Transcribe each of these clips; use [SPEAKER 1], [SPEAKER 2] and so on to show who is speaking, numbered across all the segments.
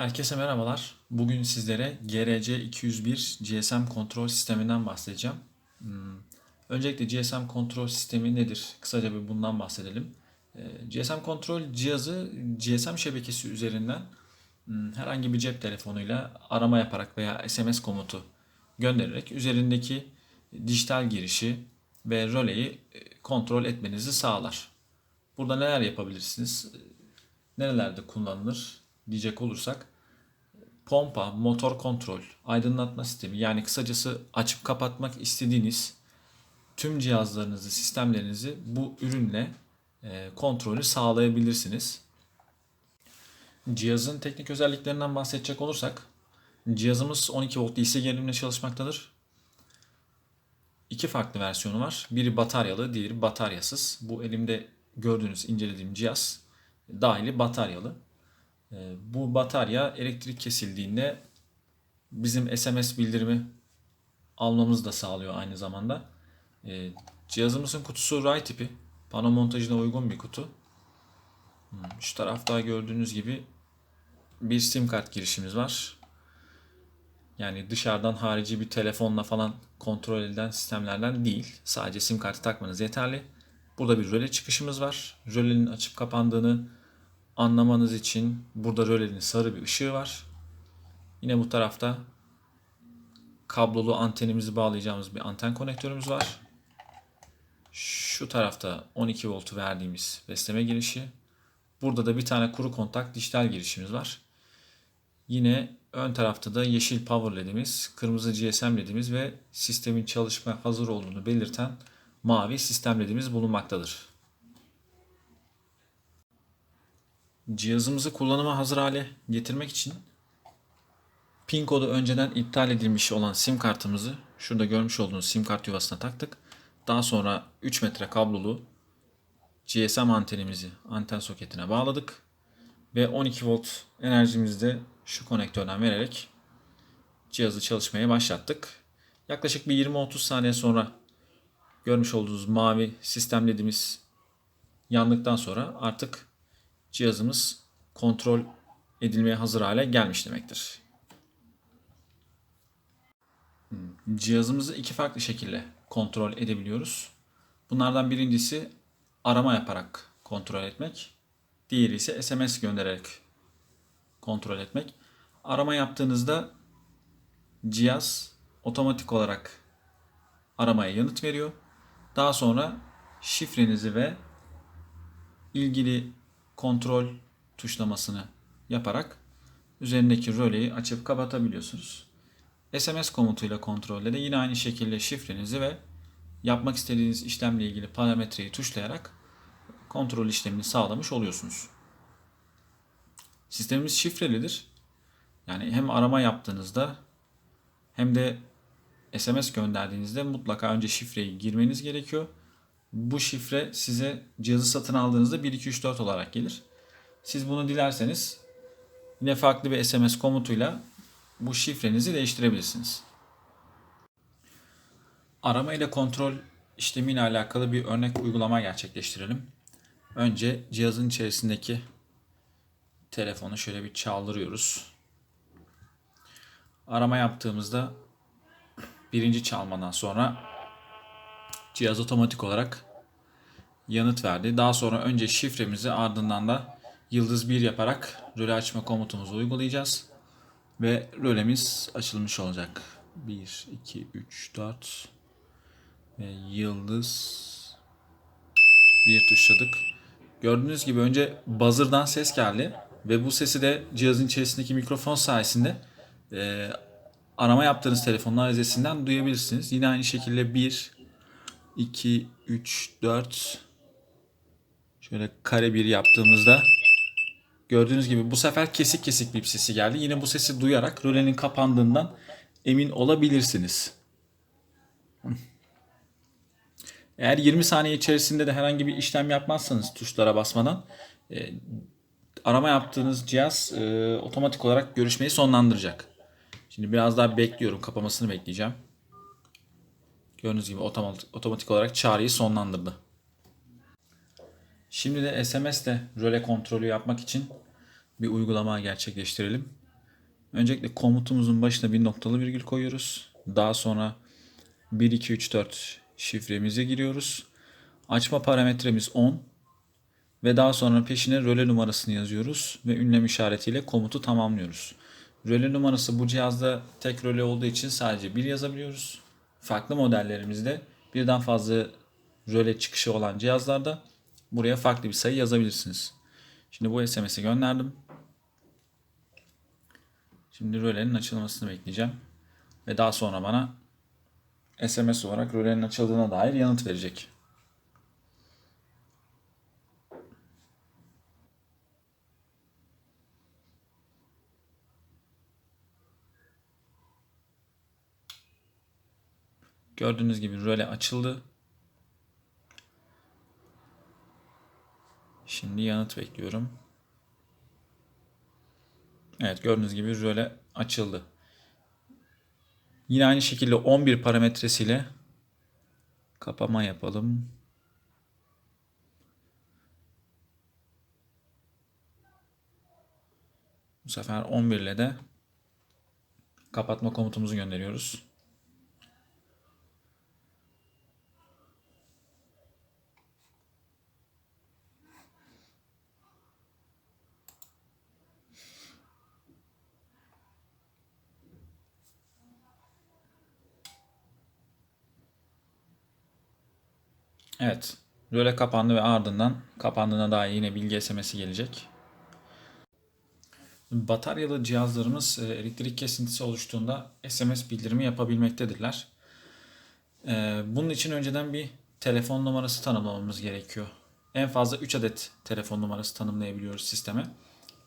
[SPEAKER 1] Herkese merhabalar. Bugün sizlere GRC201 GSM kontrol sisteminden bahsedeceğim. Hmm, Öncelikle GSM kontrol sistemi nedir? Kısaca bir bundan bahsedelim. Ee, GSM kontrol cihazı GSM şebekesi üzerinden hmm, herhangi bir cep telefonuyla arama yaparak veya SMS komutu göndererek üzerindeki dijital girişi ve röleyi e, kontrol etmenizi sağlar. Burada neler yapabilirsiniz? Nerelerde kullanılır diyecek olursak pompa, motor kontrol, aydınlatma sistemi yani kısacası açıp kapatmak istediğiniz tüm cihazlarınızı, sistemlerinizi bu ürünle e, kontrolü sağlayabilirsiniz. Cihazın teknik özelliklerinden bahsedecek olursak cihazımız 12 volt DC gerilimle çalışmaktadır. İki farklı versiyonu var. Biri bataryalı, diğeri bataryasız. Bu elimde gördüğünüz, incelediğim cihaz dahili bataryalı. Ee, Bu batarya elektrik kesildiğinde bizim SMS bildirimi almamızı da sağlıyor aynı zamanda. Ee, Cihazımızın kutusu ray tipi. Pano montajına uygun bir kutu. Hmm, Şu tarafta gördüğünüz gibi bir sim kart girişimiz var. Yani dışarıdan harici bir telefonla falan kontrol edilen sistemlerden değil. Sadece sim kartı takmanız yeterli. Burada bir röle çıkışımız var. Rölenin açıp kapandığını anlamanız için burada rölenin sarı bir ışığı var. Yine bu tarafta kablolu antenimizi bağlayacağımız bir anten konektörümüz var. Şu tarafta 12 voltu verdiğimiz besleme girişi. Burada da bir tane kuru kontak dijital girişimiz var. Yine ön tarafta da yeşil power ledimiz, kırmızı GSM ledimiz ve sistemin çalışma hazır olduğunu belirten mavi sistem ledimiz bulunmaktadır. Cihazımızı kullanıma hazır hale getirmek için pin kodu önceden iptal edilmiş olan sim kartımızı şurada görmüş olduğunuz sim kart yuvasına taktık. Daha sonra 3 metre kablolu GSM antenimizi anten soketine bağladık. Ve 12 volt enerjimizi de şu konektörden vererek cihazı çalışmaya başlattık. Yaklaşık bir 20-30 saniye sonra görmüş olduğunuz mavi sistem ledimiz yandıktan sonra artık cihazımız kontrol edilmeye hazır hale gelmiş demektir. Hmm, Cihazımızı iki farklı şekilde kontrol edebiliyoruz. Bunlardan birincisi arama yaparak kontrol etmek. Diğeri ise SMS göndererek kontrol etmek. Arama yaptığınızda cihaz otomatik olarak aramaya yanıt veriyor. Daha sonra şifrenizi ve ilgili kontrol tuşlamasını yaparak üzerindeki röleyi açıp kapatabiliyorsunuz. SMS komutuyla kontrolde de yine aynı şekilde şifrenizi ve yapmak istediğiniz işlemle ilgili parametreyi tuşlayarak kontrol işlemini sağlamış oluyorsunuz. Sistemimiz şifrelidir. Yani hem arama yaptığınızda hem de SMS gönderdiğinizde mutlaka önce şifreyi girmeniz gerekiyor. Bu şifre size cihazı satın aldığınızda 1 2 3 4 olarak gelir. Siz bunu dilerseniz yine farklı bir SMS komutuyla bu şifrenizi değiştirebilirsiniz. Arama ile kontrol işlemiyle alakalı bir örnek uygulama gerçekleştirelim. Önce cihazın içerisindeki telefonu şöyle bir çaldırıyoruz. Arama yaptığımızda birinci çalmadan sonra cihaz otomatik olarak yanıt verdi. Daha sonra önce şifremizi ardından da yıldız 1 yaparak röle açma komutumuzu uygulayacağız. Ve rölemiz açılmış olacak. 1, 2, 3, 4 ve yıldız bir tuşladık. Gördüğünüz gibi önce buzzer'dan ses geldi ve bu sesi de cihazın içerisindeki mikrofon sayesinde e, arama yaptığınız telefonun arızesinden duyabilirsiniz. Yine aynı şekilde 1, 2, 3, 4 şöyle kare bir yaptığımızda gördüğünüz gibi bu sefer kesik kesik bir sesi geldi. Yine bu sesi duyarak rölenin kapandığından emin olabilirsiniz. Eğer 20 saniye içerisinde de herhangi bir işlem yapmazsanız tuşlara basmadan e, arama yaptığınız cihaz e, otomatik olarak görüşmeyi sonlandıracak. Şimdi biraz daha bekliyorum. Kapamasını bekleyeceğim. Gördüğünüz gibi otomatik, otomatik olarak çağrıyı sonlandırdı. Şimdi de SMS ile röle kontrolü yapmak için bir uygulama gerçekleştirelim. Öncelikle komutumuzun başına bir noktalı virgül koyuyoruz. Daha sonra 1, 2, 3, 4 şifremize giriyoruz. Açma parametremiz 10 ve daha sonra peşine röle numarasını yazıyoruz ve ünlem işaretiyle komutu tamamlıyoruz. Röle numarası bu cihazda tek röle olduğu için sadece bir yazabiliyoruz. Farklı modellerimizde birden fazla röle çıkışı olan cihazlarda buraya farklı bir sayı yazabilirsiniz. Şimdi bu SMS'i gönderdim. Şimdi rölenin açılmasını bekleyeceğim. Ve daha sonra bana SMS olarak rölenin açıldığına dair yanıt verecek. Gördüğünüz gibi röle açıldı. Şimdi yanıt bekliyorum. Evet gördüğünüz gibi röle açıldı. Yine aynı şekilde 11 parametresiyle kapama yapalım. Bu sefer 11 ile de kapatma komutumuzu gönderiyoruz. Evet. Röle kapandı ve ardından kapandığına dair yine bilgi SMS'i gelecek. Bataryalı cihazlarımız e, elektrik kesintisi oluştuğunda SMS bildirimi yapabilmektedirler. E, bunun için önceden bir telefon numarası tanımlamamız gerekiyor. En fazla 3 adet telefon numarası tanımlayabiliyoruz sisteme.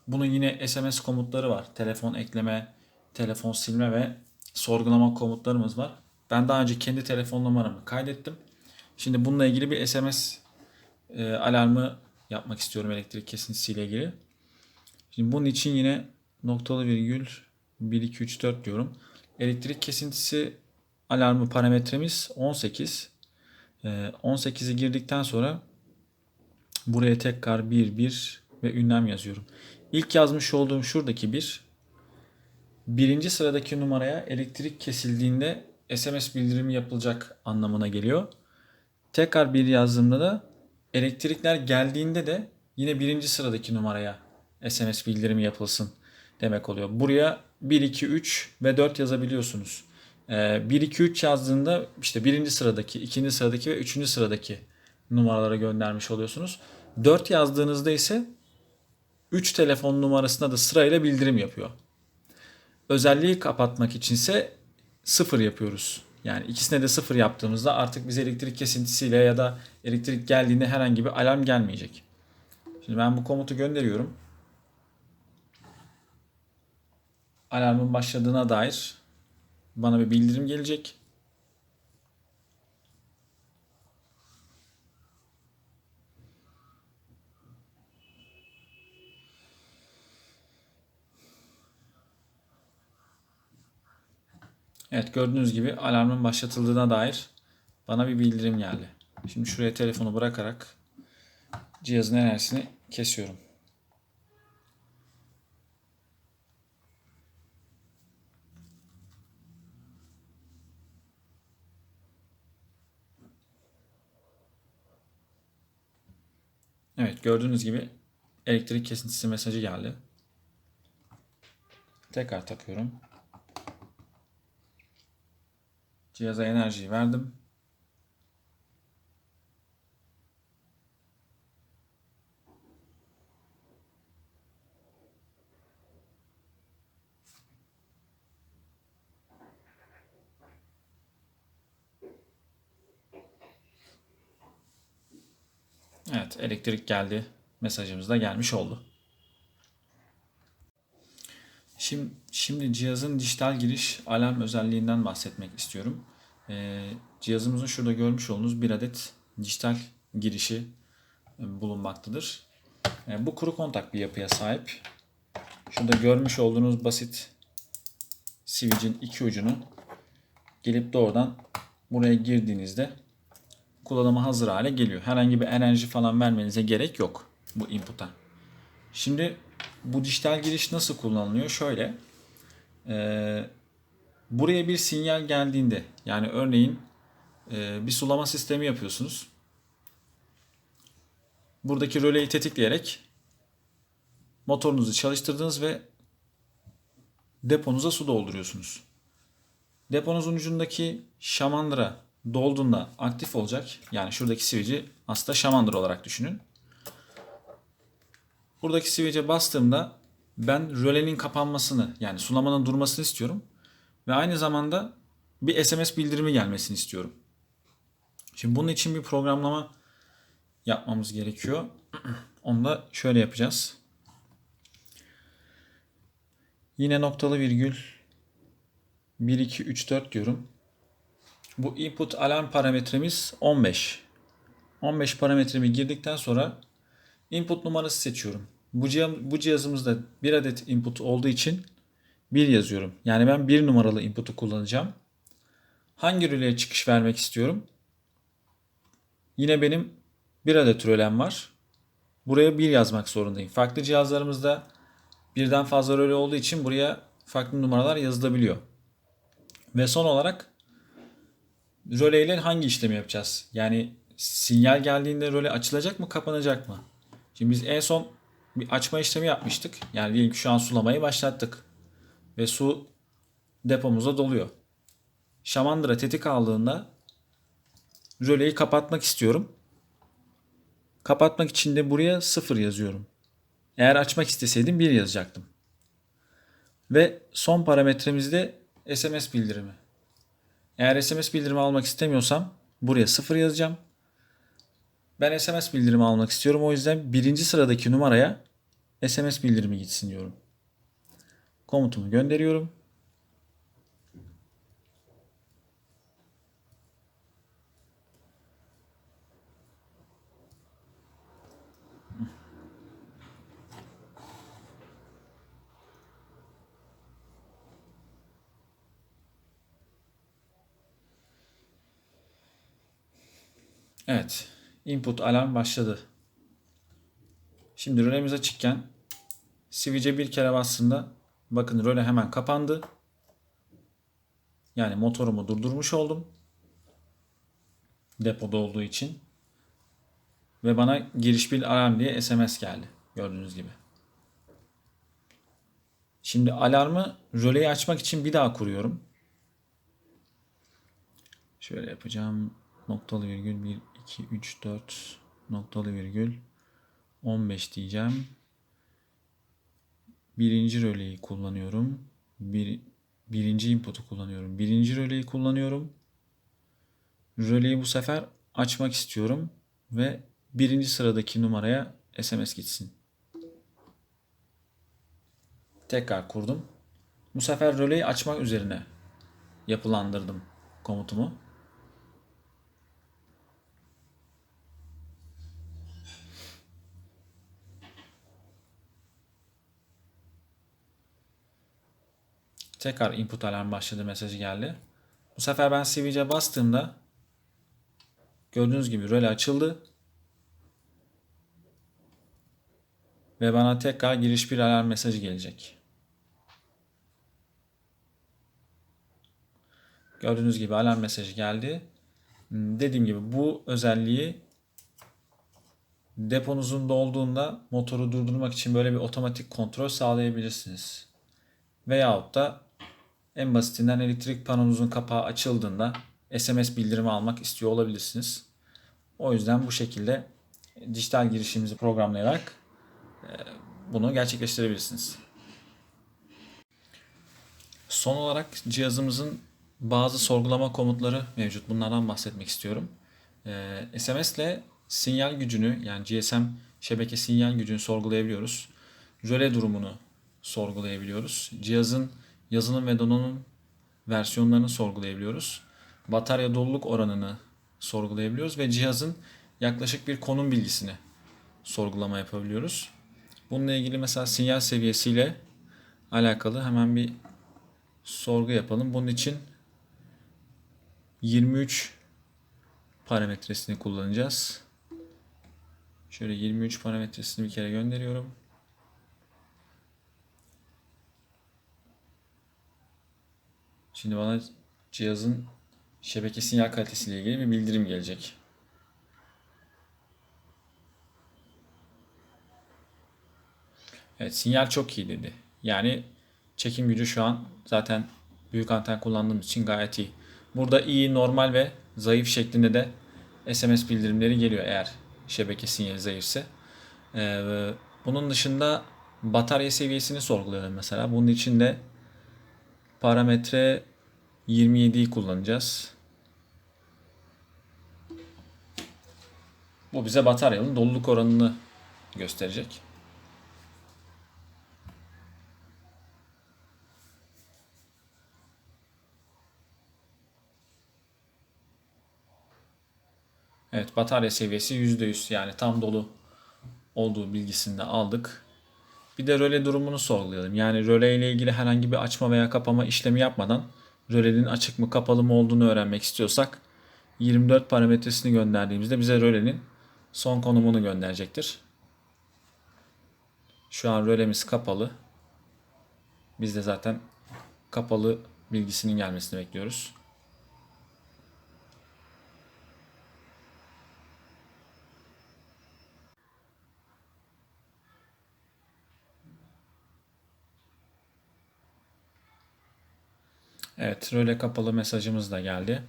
[SPEAKER 1] Bunun yine SMS komutları var. Telefon ekleme, telefon silme ve sorgulama komutlarımız var. Ben daha önce kendi telefon numaramı kaydettim. Şimdi bununla ilgili bir SMS e, alarmı yapmak istiyorum elektrik kesintisiyle ilgili. Şimdi bunun için yine noktalı virgül 1 2 3 4 diyorum. Elektrik kesintisi alarmı parametremiz 18. E, 18'i girdikten sonra buraya tekrar 1 1 ve ünlem yazıyorum. İlk yazmış olduğum şuradaki bir birinci sıradaki numaraya elektrik kesildiğinde SMS bildirimi yapılacak anlamına geliyor. Tekrar bir yazdığımda da elektrikler geldiğinde de yine birinci sıradaki numaraya SMS bildirimi yapılsın demek oluyor. Buraya 1, 2, 3 ve 4 yazabiliyorsunuz. 1, 2, 3 yazdığında işte birinci sıradaki, ikinci sıradaki ve üçüncü sıradaki numaralara göndermiş oluyorsunuz. 4 yazdığınızda ise 3 telefon numarasına da sırayla bildirim yapıyor. Özelliği kapatmak içinse 0 yapıyoruz. Yani ikisine de sıfır yaptığımızda artık bize elektrik kesintisiyle ya da elektrik geldiğinde herhangi bir alarm gelmeyecek. Şimdi ben bu komutu gönderiyorum. Alarmın başladığına dair bana bir bildirim gelecek. Evet gördüğünüz gibi alarmın başlatıldığına dair bana bir bildirim geldi. Şimdi şuraya telefonu bırakarak cihazın enerjisini kesiyorum. Evet gördüğünüz gibi elektrik kesintisi mesajı geldi. Tekrar takıyorum. Cihaza enerjiyi verdim. Evet elektrik geldi mesajımız da gelmiş oldu. Şimdi, şimdi cihazın dijital giriş alarm özelliğinden bahsetmek istiyorum. Ee, cihazımızın şurada görmüş olduğunuz bir adet dijital girişi e, bulunmaktadır. E, bu kuru kontak bir yapıya sahip. Şurada görmüş olduğunuz basit switch'in iki ucunu gelip doğrudan buraya girdiğinizde kullanıma hazır hale geliyor. Herhangi bir enerji falan vermenize gerek yok bu input'a. Şimdi bu dijital giriş nasıl kullanılıyor? Şöyle. Ee, buraya bir sinyal geldiğinde yani örneğin e, bir sulama sistemi yapıyorsunuz. Buradaki röleyi tetikleyerek motorunuzu çalıştırdınız ve deponuza su dolduruyorsunuz. Deponuzun ucundaki şamandıra dolduğunda aktif olacak. Yani şuradaki sivici aslında şamandıra olarak düşünün. Buradaki sivice bastığımda ben rölenin kapanmasını yani sulamanın durmasını istiyorum. Ve aynı zamanda bir SMS bildirimi gelmesini istiyorum. Şimdi bunun için bir programlama yapmamız gerekiyor. Onu da şöyle yapacağız. Yine noktalı virgül 1, 2, 3, 4 diyorum. Bu input alarm parametremiz 15. 15 parametremi girdikten sonra input numarası seçiyorum. Bu, cihaz, bu cihazımızda bir adet input olduğu için 1 yazıyorum. Yani ben 1 numaralı input'u kullanacağım. Hangi röleye çıkış vermek istiyorum? Yine benim bir adet rölem var. Buraya 1 yazmak zorundayım. Farklı cihazlarımızda birden fazla röle olduğu için buraya farklı numaralar yazılabiliyor. Ve son olarak röle ile hangi işlemi yapacağız? Yani sinyal geldiğinde röle açılacak mı kapanacak mı? Şimdi biz en son bir açma işlemi yapmıştık. Yani diyelim ki şu an sulamayı başlattık. Ve su depomuza doluyor. Şamandıra tetik aldığında röleyi kapatmak istiyorum. Kapatmak için de buraya 0 yazıyorum. Eğer açmak isteseydim 1 yazacaktım. Ve son parametremizde SMS bildirimi. Eğer SMS bildirimi almak istemiyorsam buraya 0 yazacağım. Ben SMS bildirimi almak istiyorum. O yüzden birinci sıradaki numaraya SMS bildirimi gitsin diyorum. Komutumu gönderiyorum. Evet. Input alarm başladı. Şimdi rölemiz açıkken switch'e bir kere bastığında bakın röle hemen kapandı. Yani motorumu durdurmuş oldum. Depoda olduğu için. Ve bana giriş bil alarm diye SMS geldi. Gördüğünüz gibi. Şimdi alarmı röleyi açmak için bir daha kuruyorum. Şöyle yapacağım. Noktalı virgül 1, 2, 3, 4 noktalı virgül 15 diyeceğim. Birinci röleyi kullanıyorum. Bir, birinci input'u kullanıyorum. Birinci röleyi kullanıyorum. Röleyi bu sefer açmak istiyorum ve birinci sıradaki numaraya SMS gitsin. Tekrar kurdum. Bu sefer röleyi açmak üzerine yapılandırdım komutumu. Tekrar input alarm başladı mesajı geldi. Bu sefer ben switch'e bastığımda gördüğünüz gibi röle açıldı. Ve bana tekrar giriş bir alarm mesajı gelecek. Gördüğünüz gibi alarm mesajı geldi. Dediğim gibi bu özelliği deponuzun dolduğunda motoru durdurmak için böyle bir otomatik kontrol sağlayabilirsiniz. Veyahut da en basitinden elektrik panonuzun kapağı açıldığında SMS bildirimi almak istiyor olabilirsiniz. O yüzden bu şekilde dijital girişimizi programlayarak e, bunu gerçekleştirebilirsiniz. Son olarak cihazımızın bazı sorgulama komutları mevcut. Bunlardan bahsetmek istiyorum. SMS ile sinyal gücünü yani GSM şebeke sinyal gücünü sorgulayabiliyoruz. Röle durumunu sorgulayabiliyoruz. Cihazın yazılım ve donanım versiyonlarını sorgulayabiliyoruz. Batarya doluluk oranını sorgulayabiliyoruz ve cihazın yaklaşık bir konum bilgisini sorgulama yapabiliyoruz. Bununla ilgili mesela sinyal seviyesiyle alakalı hemen bir sorgu yapalım. Bunun için 23 parametresini kullanacağız. Şöyle 23 parametresini bir kere gönderiyorum. Şimdi bana cihazın şebeke sinyal kalitesiyle ilgili bir bildirim gelecek. Evet sinyal çok iyi dedi. Yani çekim gücü şu an zaten büyük anten kullandığımız için gayet iyi. Burada iyi, normal ve zayıf şeklinde de SMS bildirimleri geliyor eğer şebeke sinyali zayıfsa. Ee, bunun dışında batarya seviyesini sorgulayalım mesela. Bunun için de parametre 27'yi kullanacağız. Bu bize bataryanın doluluk oranını gösterecek. Evet batarya seviyesi %100 yani tam dolu olduğu bilgisini de aldık. Bir de röle durumunu sorgulayalım. Yani röle ile ilgili herhangi bir açma veya kapama işlemi yapmadan rölenin açık mı kapalı mı olduğunu öğrenmek istiyorsak 24 parametresini gönderdiğimizde bize rölenin son konumunu gönderecektir. Şu an rölemiz kapalı. Biz de zaten kapalı bilgisinin gelmesini bekliyoruz. Evet, röle kapalı mesajımız da geldi.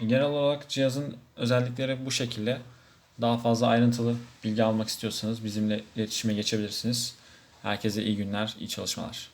[SPEAKER 1] Genel olarak cihazın özellikleri bu şekilde. Daha fazla ayrıntılı bilgi almak istiyorsanız bizimle iletişime geçebilirsiniz. Herkese iyi günler, iyi çalışmalar.